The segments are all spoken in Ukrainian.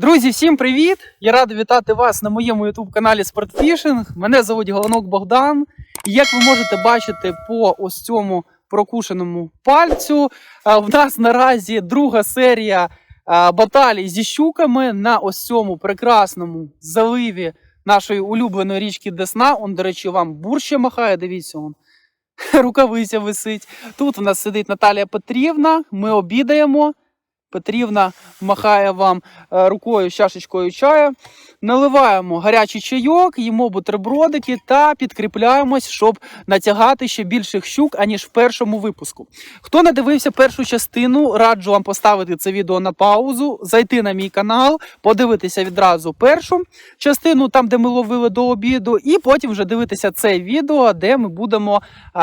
Друзі, всім привіт! Я радий вітати вас на моєму youtube каналі Спортфішинг. Мене звуть Головнок Богдан. І як ви можете бачити по ось цьому прокушеному пальцю, а, в нас наразі друга серія баталій зі щуками на ось цьому прекрасному заливі нашої улюбленої річки Десна. Он, до речі, вам бурще махає. Дивіться, он. рукавиця висить. Тут у нас сидить Наталія Петрівна. Ми обідаємо. Петрівна махає вам е, рукою з чашечкою чаю. Наливаємо гарячий чайок, їмо бутербродики та підкріпляємось, щоб натягати ще більших щук, аніж в першому випуску. Хто не дивився першу частину, раджу вам поставити це відео на паузу, зайти на мій канал, подивитися відразу першу частину, там де ми ловили до обіду, і потім вже дивитися це відео, де ми будемо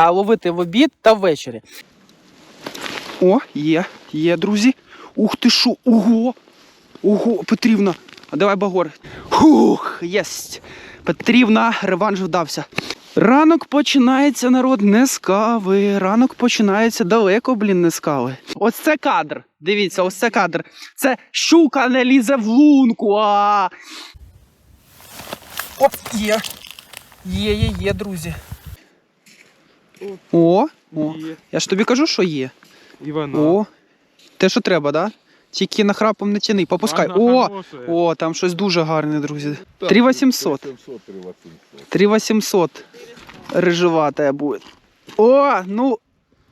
ловити в обід та ввечері. О, є, є, друзі. Ух ти шо, ого! Ого, Петрівна, а давай багор. Хух, єсть. Петрівна, реванш вдався. Ранок починається, народ, не з кави. Ранок починається далеко, блін, не з кави. Ось це кадр. Дивіться, ось це кадр. Це щука не лізе в лунку. А... Оп, є. Є, є, є, друзі. О, о. Є. Я ж тобі кажу, що є. Івана. О, те, що треба, да? Тільки нахрапом не тяни, попускай. О, о, там щось дуже гарне, друзі. 3800. 3800, 3800. 3800 буде. О, ну,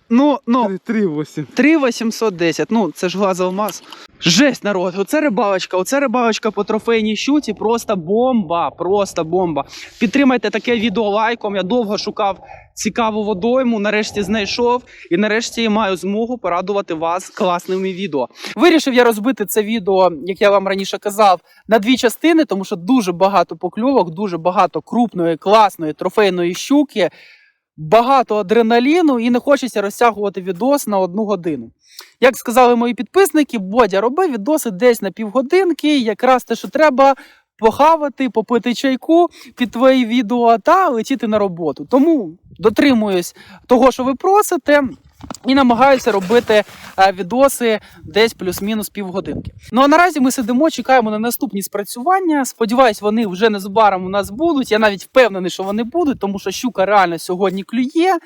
ну, ну. 3810, ну це ж глаз алмаз. Жесть, народ, оце рибалочка, оце рибалочка по трофейній щуці, просто бомба, просто бомба. Підтримайте таке відео лайком. Я довго шукав цікаву водойму, нарешті знайшов і нарешті маю змогу порадувати вас класними відео. Вирішив я розбити це відео, як я вам раніше казав, на дві частини, тому що дуже багато покльовок, дуже багато крупної, класної трофейної щуки багато адреналіну і не хочеться розтягувати відос на одну годину. Як сказали мої підписники, Бодя, роби відоси десь на півгодинки, якраз те, що треба. Похавати, попити чайку під твої відео та летіти на роботу. Тому дотримуюсь того, що ви просите, і намагаюся робити е, відоси десь плюс-мінус півгодинки. Ну а наразі ми сидимо, чекаємо на наступні спрацювання. Сподіваюсь, вони вже незабаром у нас будуть. Я навіть впевнений, що вони будуть, тому що щука реально сьогодні клює.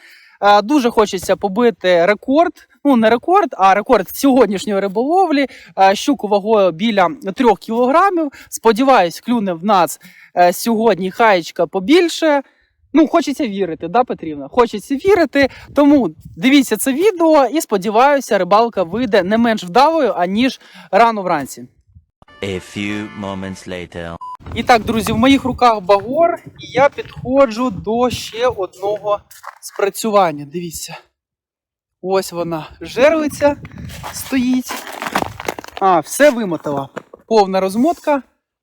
Е, Дуже хочеться побити рекорд. Ну, не рекорд, а рекорд сьогоднішньої риболовлі. Е, Щуку вагою біля 3 кілограмів. Сподіваюсь, клюне в нас сьогодні хаєчка побільше. Ну, хочеться вірити, да, Петрівна? Хочеться вірити. Тому дивіться це відео і сподіваюся, рибалка вийде не менш вдалою, аніж рано вранці. A few moments later. І так, друзі, в моїх руках багор, і я підходжу до ще одного спрацювання. Дивіться. Ось вона жерлиця стоїть. А, все вимотала. Повна розмотка.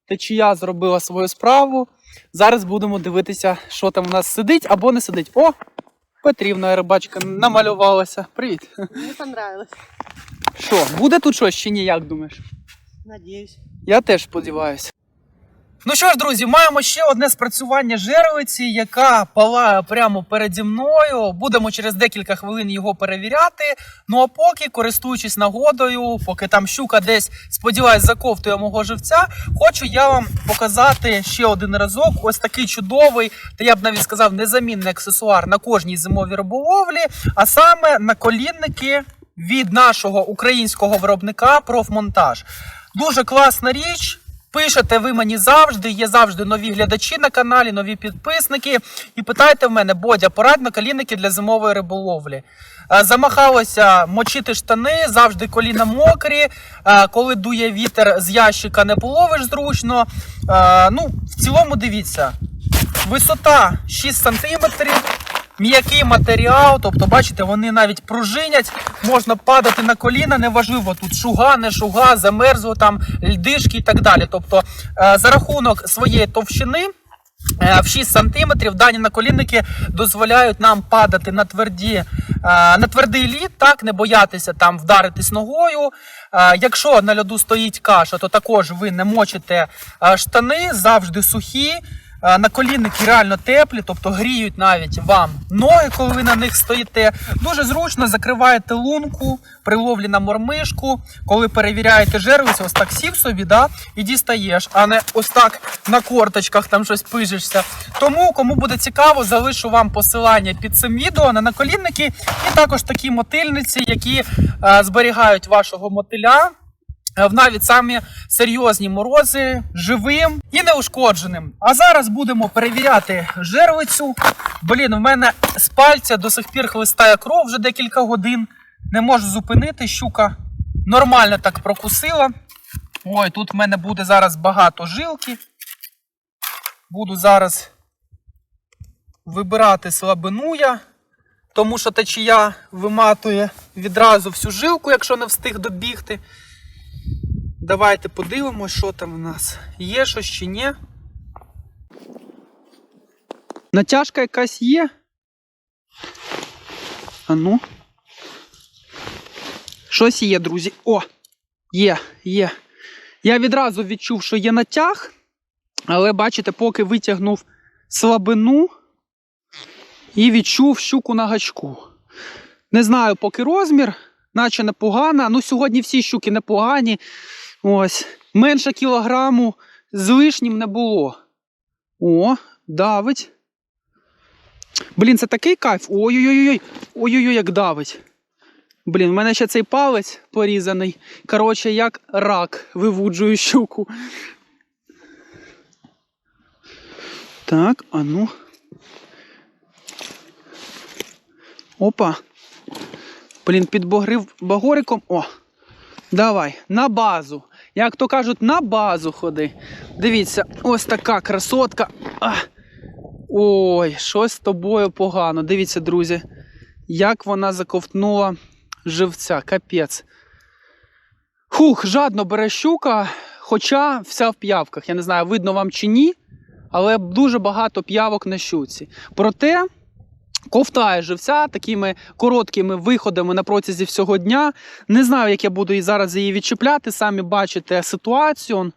Течія зробила свою справу. Зараз будемо дивитися, що там у нас сидить або не сидить. О! Петрівна рибачка намалювалася. Привіт. Мені понравилось. Що, буде тут щось чи ні, як думаєш? Надіюсь. Я теж сподіваюся. Ну що ж, друзі, маємо ще одне спрацювання жервиці, яка палає прямо переді мною. Будемо через декілька хвилин його перевіряти. Ну а поки, користуючись нагодою, поки там щука десь, сподіваюсь, заковтує мого живця, хочу я вам показати ще один разок. Ось такий чудовий, та я б навіть сказав, незамінний аксесуар на кожній зимовій риболовлі, а саме наколінники від нашого українського виробника Профмонтаж. Дуже класна річ. Пишете ви мені завжди, є завжди нові глядачі на каналі, нові підписники. І питайте в мене, Бодя, порадь на колінники для зимової риболовлі. Е, Замахалося мочити штани, завжди коліна мокрі. Е, Коли дує вітер з ящика, не половиш зручно. Е, Ну, в цілому дивіться. Висота 6 сантиметрів. М'який матеріал, тобто, бачите, вони навіть пружинять, можна падати на коліна, неважливо тут шуга, не шуга, замерзло там льдишки і так далі. Тобто, е, за рахунок своєї товщини. е, В 6 сантиметрів дані наколінники дозволяють нам падати на тверді, е, на твердий лід, так не боятися там вдаритись ногою. Якщо на льоду стоїть каша, то також ви не мочите штани, завжди сухі. Е, Наколінники реально теплі, тобто гріють навіть вам ноги, коли ви на них стоїте. Дуже зручно закриваєте лунку при ловлі на мормишку, коли перевіряєте жервицю, ось так сів собі, да, і дістаєш, а не ось так на корточках там щось пижишся. Тому, кому буде цікаво, залишу вам посилання під цим відео на наколінники і також такі мотильниці, які е, зберігають вашого мотиля в навіть самі серйозні морози живим і неушкодженим. А зараз будемо перевіряти жервицю. Блін, в мене з пальця до сих пір хлистає кров вже декілька годин. Не можу зупинити. Щука нормально так прокусила. Ой, тут в мене буде зараз багато жилки. Буду зараз вибирати слабину я, тому що течія виматує відразу всю жилку, якщо не встиг добігти. Давайте подивимось, що там у нас. Є щось чи ні. Натяжка якась є. А ну. Щось є, друзі. О! Є, є. Я відразу відчув, що є натяг, але бачите, поки витягнув слабину і відчув щуку на гачку. Не знаю, поки розмір, наче непогана. Ну, сьогодні всі щуки непогані. Ось. Менше кілограму з лишнім не було. О, давить. Блін, це такий кайф. Ой-ой-ой. Ой-ой-ой, як давить. Блін, в мене ще цей палець порізаний. Коротше, як рак вивуджую щуку. Так, а ну. Опа. Блін, підбогрив багориком. О! Давай, на базу. Як то кажуть, на базу ходи. Дивіться, ось така красотка. Ой, щось з тобою погано. Дивіться, друзі, як вона заковтнула живця. Капець. Хух, жадно бере щука, хоча вся в п'явках. Я не знаю, видно вам чи ні, але дуже багато п'явок на щуці. Проте ковтає живця такими короткими виходами на протязі всього дня. Не знаю, як я буду і зараз її відчіпляти. Самі бачите ситуацію.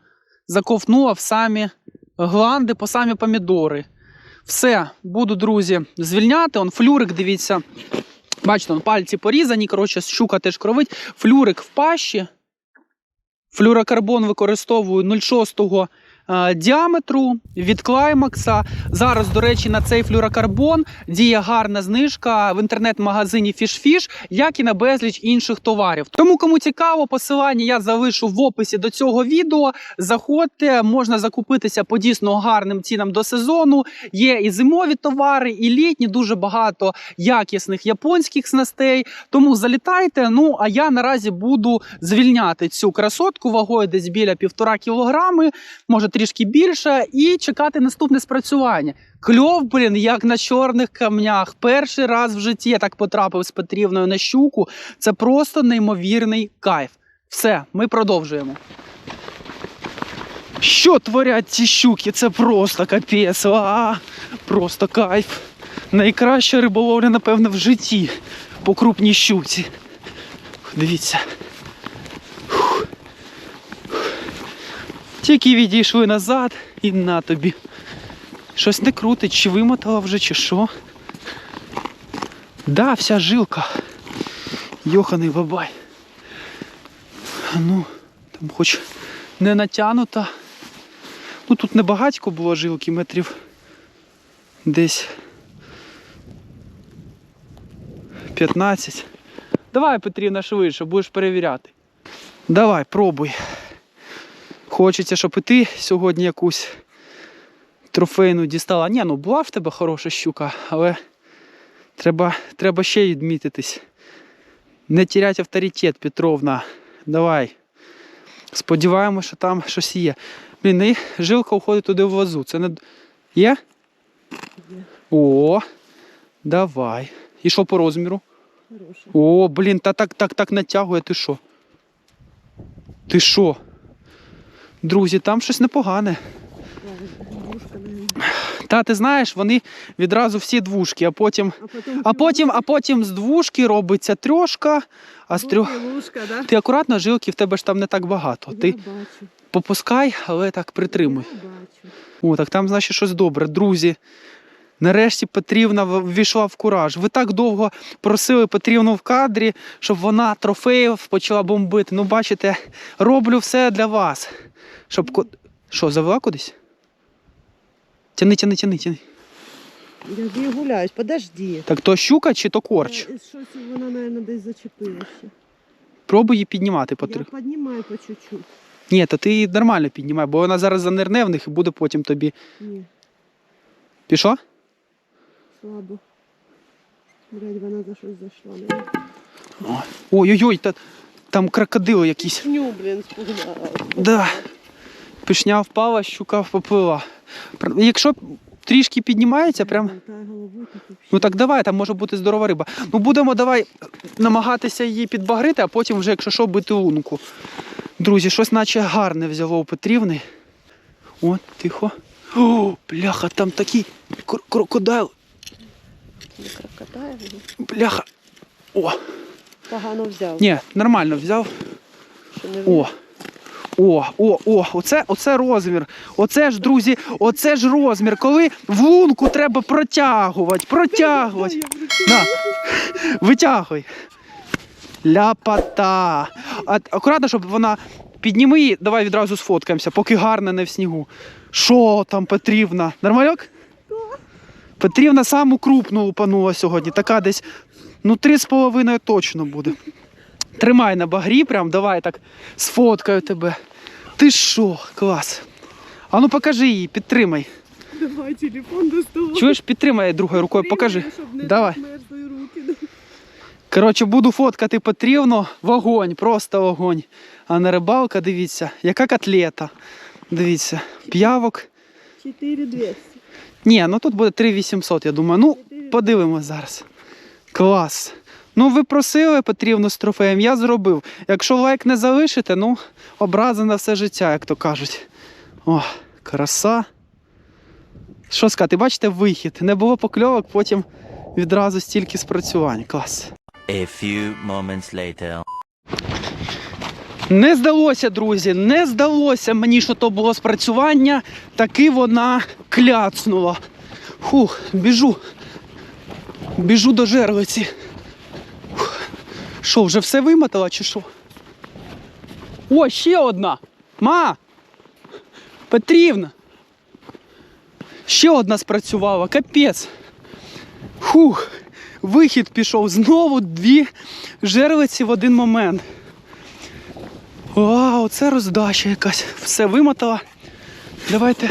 Заковтнула в самі гланди, по самі помідори. Все, буду, друзі, звільняти. Он флюрик, дивіться. Бачите, он пальці порізані. Коротше, щука теж кровить. Флюрик в пащі. Флюрокарбон використовую 0,6 е, діаметру від Клаймакса. Зараз, до речі, на цей флюрокарбон діє гарна знижка в інтернет-магазині FishFish, як і на безліч інших товарів. Тому, кому цікаво, посилання я залишу в описі до цього відео. Заходьте, можна закупитися по дійсно гарним цінам до сезону. Є і зимові товари, і літні, дуже багато якісних японських снастей. Тому залітайте. Ну а я наразі буду звільняти цю красотку вагою десь біля півтора кілограми, може трішки більше, і чекати наступне спрацювання. Кльов, блін, як на чорних камнях. Перший раз в житті я так потрапив з Петрівною на щуку. Це просто неймовірний кайф. Все, ми продовжуємо. Що творять ці щуки? Це просто капець. А, просто кайф. Найкраща риболовля, напевно, в житті по крупній щуці. Дивіться. Тільки відійшли назад і на тобі. Щось не крутить, чи вимотала вже, чи що. Да, вся жилка. Йоханий бабай. Ну, там хоч не натянута. Ну тут не багатько було жилки, метрів десь 15. Давай, Петрівна, швидше, будеш перевіряти. Давай, пробуй. Хочеться, щоб і ти сьогодні якусь трофейну дістала. Ні, ну була в тебе хороша щука, але треба, треба ще й відмітитись. Не тірять авторитет, Петровна. Давай. Сподіваємося, що там щось є. Блін, і жилка уходить туди в вазу. Це не. Є? О, давай. І що по розміру? Хороший. О, блін, та так, так, так натягує, ти що? Ти що? Друзі, там щось непогане. Та ти знаєш, вони відразу всі двушки, а потім. А потім, А потім, а потім з двушки робиться трьошка, а з трьох. Да? Ти акуратно, жилки в тебе ж там не так багато. Я Ти бачу. попускай, але так притримуй. Я бачу. О, так там, значить, щось добре. Друзі. Нарешті Петрівна ввійшла в кураж. Ви так довго просили Петрівну в кадрі, щоб вона трофеїв почала бомбити. Ну, бачите, роблю все для вас. Щоб. ко- Що, завела кудись? Тяни, тяни, тяни, тяни. Я з нею гуляюсь, подожди. Так то щука чи то корч? Е, Щось вона, мабуть, десь зачепилася. Пробуй її піднімати Я потрохи. піднімаю по чуть-чуть. Ні, то ти її нормально піднімай, бо вона зараз занирне в них і буде потім тобі. Ні, Пішла? слабо. Блядь, вона за щось зайшла. мабуть. Ой-ой-ой, та, там крокодили якісь. Пішню, блін, спугнала. Да. Пішня впала, щука поплила. Якщо трішки піднімається, прям. Ну так давай, там може бути здорова риба. Ну будемо давай намагатися її підбагрити, а потім вже, якщо що, бити лунку. Друзі, щось наче гарне взяло у Петрівни. О, тихо. О, бляха, там такий кр- крокодайл. Бляха. О, погано взяв. ні, нормально взяв. Що не О. О, о, о, оце, оце розмір. Оце ж, друзі, оце ж розмір. Коли в лунку треба протягувати, протягувати. На, витягуй. Ляпота. Акуратно, щоб вона. Підніми її, давай відразу сфоткаємося, поки гарна не в снігу. Що там, Петрівна? Нормальок? Петрівна саму крупну лупанула сьогодні. Така десь, ну, три з половиною точно буде. Тримай на багрі, прям давай так сфоткаю тебе. Ти що, клас. А ну покажи її, підтримай. Давай телефон доставай. Чуєш, підтримай другою рукою, покажи. Давай. Коротше, буду фоткати Петрівну. Вогонь, просто вогонь. А на рибалка, дивіться, яка котлета. Дивіться, п'явок. 4200. Ні, ну тут буде 3800, я думаю. Ну, подивимось зараз. Клас. Ну, ви просили Петрівну з трофеєм, я зробив. Якщо лайк не залишите, ну, образа на все життя, як то кажуть. О, краса. Що сказати, бачите, вихід. Не було покльовок, потім відразу стільки спрацювань. Клас. A few moments later. Не здалося, друзі, не здалося мені, що то було спрацювання. Таки вона кляцнула. Фух, біжу. Біжу до жерлиці. Що, вже все вимотала чи що? О, ще одна. Ма! Петрівна. Ще одна спрацювала, капець. Фух, вихід пішов. Знову дві жерлиці в один момент. Вау, це роздача якась. Все вимотала. Давайте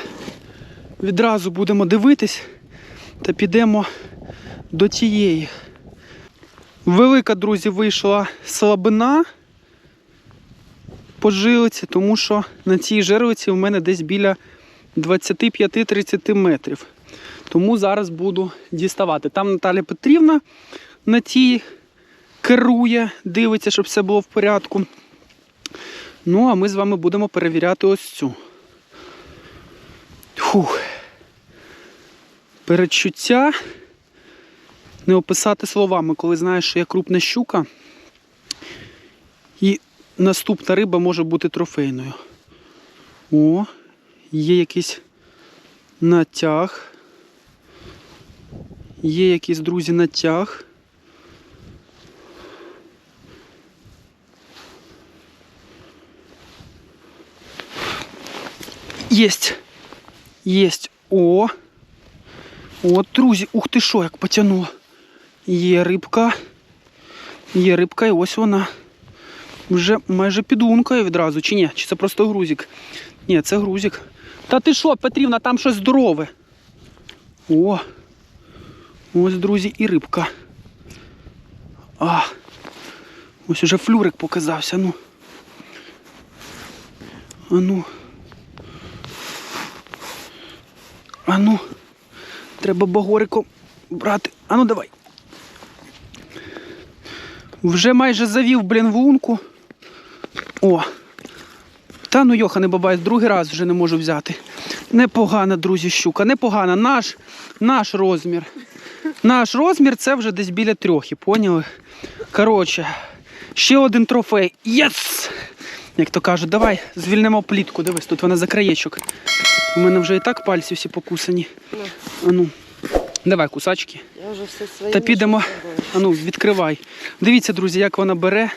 відразу будемо дивитись та підемо до тієї. Велика, друзі, вийшла слабина по жилиці, тому що на цій жерлиці в мене десь біля 25-30 метрів. Тому зараз буду діставати. Там Наталя Петрівна на тій керує, дивиться, щоб все було в порядку. Ну, а ми з вами будемо перевіряти ось цю. Фух. Передчуття не описати словами, коли знаєш, що є крупна щука. І наступна риба може бути трофейною. О, є якийсь натяг. Є якийсь, друзі, натяг. Єсть. Єсть. О. От, друзі, ух ти що, як потягнуло. Є рибка. Є рибка, і ось вона. Вже майже під лункою відразу, чи ні? Чи це просто грузик? Ні, це грузик. Та ти що, Петрівна, там щось здорове. О. Ось, друзі, і рибка. А. Ось уже флюрик показався. Ну. А ну. Ану, треба багориком брати. Ану, давай. Вже майже завів, блін, в лунку. О. Та ну йохане бабай, другий раз вже не можу взяти. Непогана, друзі, щука, непогана. Наш, наш розмір. Наш розмір це вже десь біля трьохи, поняли? Коротше, ще один трофей. Єс! Як то кажуть, давай звільнимо плітку. Дивись, тут вона за краєчок У мене вже і так пальці всі покусані. А ну, давай кусачки. Я вже все своє. Та підемо. А ну, відкривай. Дивіться, друзі, як вона бере.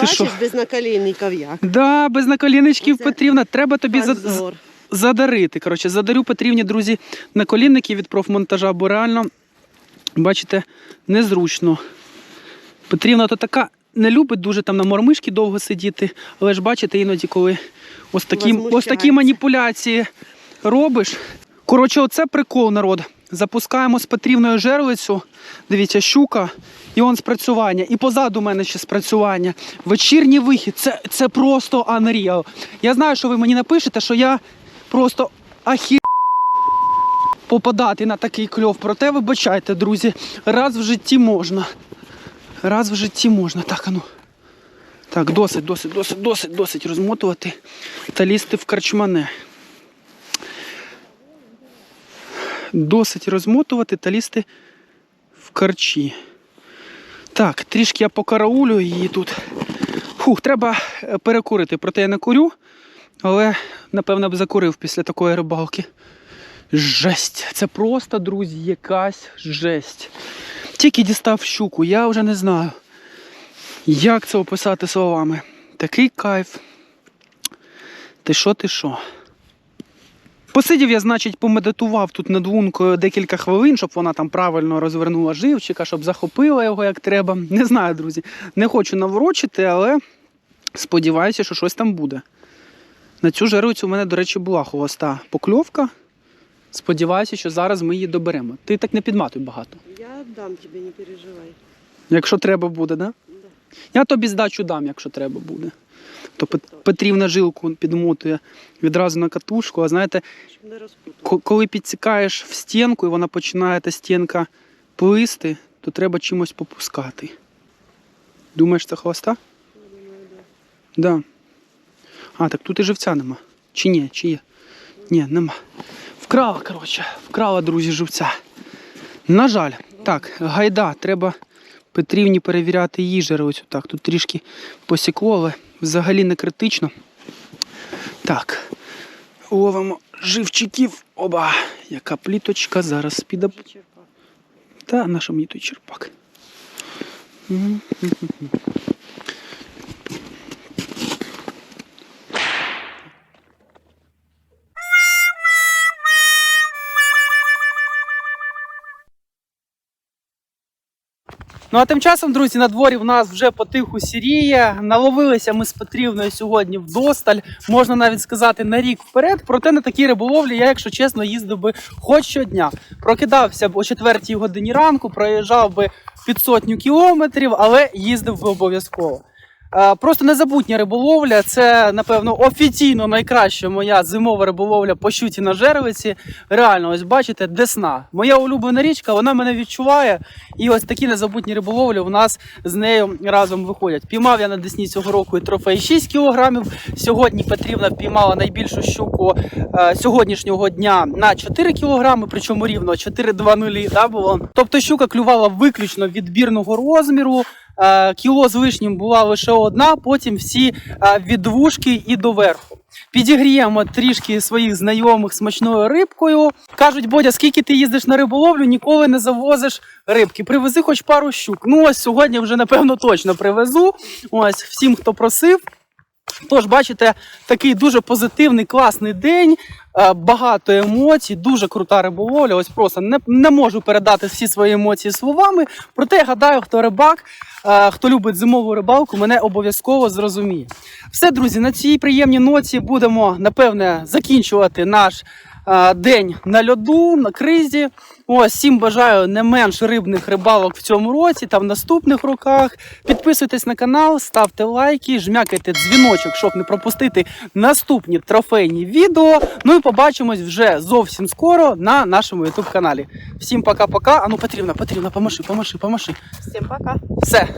Ти що? Бачиш, без наколінників як. Да, без наколінничків Оце Петрівна. Треба тобі за, Позор. задарити. Коротше, задарю Петрівні, друзі, наколінники від профмонтажа, бо реально, бачите, незручно. Петрівна то така не любить дуже там на мормишки довго сидіти, але ж бачите, іноді, коли ось такі, ось такі Возмущається. маніпуляції робиш. Коротше, оце прикол, народ. Запускаємо з Петрівною жерлицю. Дивіться, щука, і он спрацювання. І позаду мене ще спрацювання. Вечірній вихід. Це, це просто unreal. Я знаю, що ви мені напишете, що я просто ахі попадати на такий кльов. Проте вибачайте, друзі, раз в житті можна. Раз в житті можна. Так, ану. Так, досить, досить, досить, досить, досить розмотувати та лізти в карчмане. Досить розмотувати та лізти в карчі. Так, трішки я покараулю її тут. Фух, треба е, перекурити, проте я не курю, але напевно б закурив після такої рибалки. Жесть. Це просто, друзі, якась жесть. Тільки дістав щуку, я вже не знаю, як це описати словами. Такий кайф. Ти що, ти що? Посидів я, значить, помедитував тут над лункою декілька хвилин, щоб вона там правильно розвернула живчика, щоб захопила його як треба. Не знаю, друзі. Не хочу наворочити, але сподіваюся, що щось там буде. На цю жерлицю у мене, до речі, була холоста покльовка. Сподіваюся, що зараз ми її доберемо. Ти так не підматуй багато. Я дам тобі, не переживай. Якщо треба буде, да? Да. Я тобі здачу дам, якщо треба буде. То Пет- Петрівна жилку підмотує відразу на катушку, а знаєте, коли підсікаєш в стінку і вона починає та стінка плисти, то треба чимось попускати. Думаєш, це хвоста? Да. А, так тут і живця нема. Чи ні, чи є? Ні, нема. Вкрала, коротше, вкрала, друзі, живця. На жаль, так, гайда, треба Петрівні перевіряти її ось Так, тут трішки посікло, але взагалі не критично. Так, ловимо живчиків. Оба, яка пліточка зараз піде. Та наша мені той черпак. Ну а тим часом, друзі, на дворі в нас вже потиху сіріє. Наловилися ми з Петрівною сьогодні вдосталь, можна навіть сказати, на рік вперед. Проте на такій риболовлі я, якщо чесно, їздив би хоч щодня. Прокидався б о 4 годині ранку, проїжджав би під сотню кілометрів, але їздив би обов'язково. Е, Просто незабутня риболовля. Це, напевно, офіційно найкраща моя зимова риболовля по щуті на жерлиці. Реально, ось бачите, десна. Моя улюблена річка, вона мене відчуває. І ось такі незабутні риболовлі у нас з нею разом виходять. Піймав я на десні цього року і трофей 6 кілограмів. Сьогодні Петрівна впіймала найбільшу щуку е, сьогоднішнього дня на 4 кілограми, причому рівно 4,20 да, було. Тобто щука клювала виключно відбірного розміру. Е, Кіло з вишнім була лише одна, потім всі е, від двушки і доверху. Підігріємо трішки своїх знайомих смачною рибкою. Кажуть, Бодя, скільки ти їздиш на риболовлю, ніколи не завозиш рибки. Привези хоч пару щук. Ну ось сьогодні вже напевно точно привезу. Ось всім, хто просив. Тож, бачите, такий дуже позитивний, класний день, е, багато емоцій, дуже крута риболовля. Ось просто не, не можу передати всі свої емоції словами. Проте я гадаю, хто рибак, е, хто любить зимову рибалку, мене обов'язково зрозуміє. Все, друзі, на цій приємній ноті будемо напевне закінчувати наш день на льоду, на кризі. Ось всім бажаю не менш рибних рибалок в цьому році та в наступних роках. Підписуйтесь на канал, ставте лайки, жмякайте дзвіночок, щоб не пропустити наступні трофейні відео. Ну і побачимось вже зовсім скоро на нашому youtube каналі. Всім пока-пока. А ну потрібно, потрібно, помаши, помаши, помаши. Всім пока. Все,